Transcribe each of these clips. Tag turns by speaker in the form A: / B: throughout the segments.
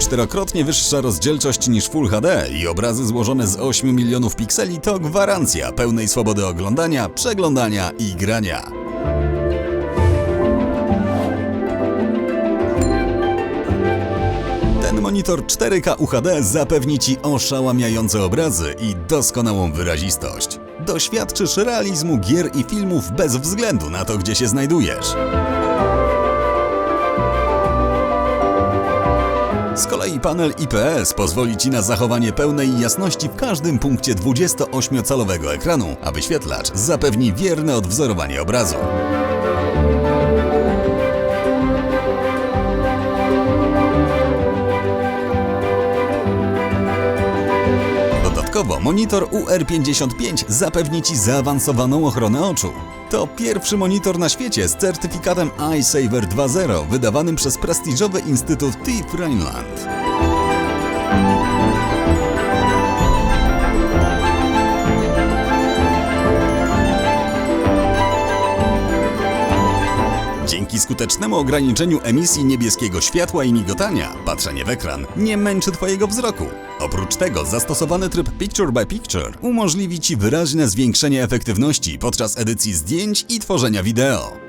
A: Czterokrotnie wyższa rozdzielczość niż Full HD i obrazy złożone z 8 milionów pikseli to gwarancja pełnej swobody oglądania, przeglądania i grania. Monitor 4K UHD zapewni Ci oszałamiające obrazy i doskonałą wyrazistość. Doświadczysz realizmu gier i filmów bez względu na to, gdzie się znajdujesz. Z kolei panel IPS pozwoli Ci na zachowanie pełnej jasności w każdym punkcie 28-calowego ekranu, a wyświetlacz zapewni wierne odwzorowanie obrazu. Dodatkowo monitor UR55 zapewni Ci zaawansowaną ochronę oczu. To pierwszy monitor na świecie z certyfikatem iSaver 2.0 wydawanym przez prestiżowy instytut TÜV Rheinland. Dzięki skutecznemu ograniczeniu emisji niebieskiego światła i migotania, patrzenie w ekran nie męczy Twojego wzroku. Oprócz tego zastosowany tryb Picture by Picture umożliwi Ci wyraźne zwiększenie efektywności podczas edycji zdjęć i tworzenia wideo.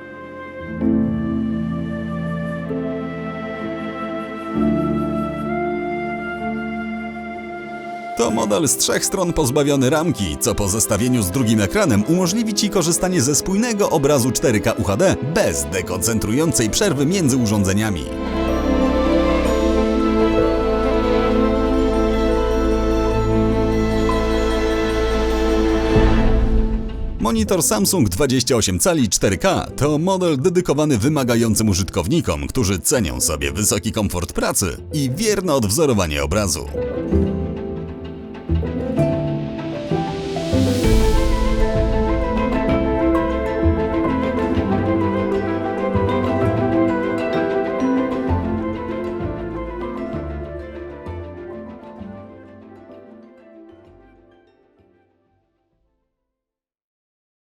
A: To model z trzech stron pozbawiony ramki, co po zestawieniu z drugim ekranem umożliwi Ci korzystanie ze spójnego obrazu 4K UHD bez dekoncentrującej przerwy między urządzeniami. Monitor Samsung 28 cali 4K to model dedykowany wymagającym użytkownikom, którzy cenią sobie wysoki komfort pracy i wierne odwzorowanie obrazu.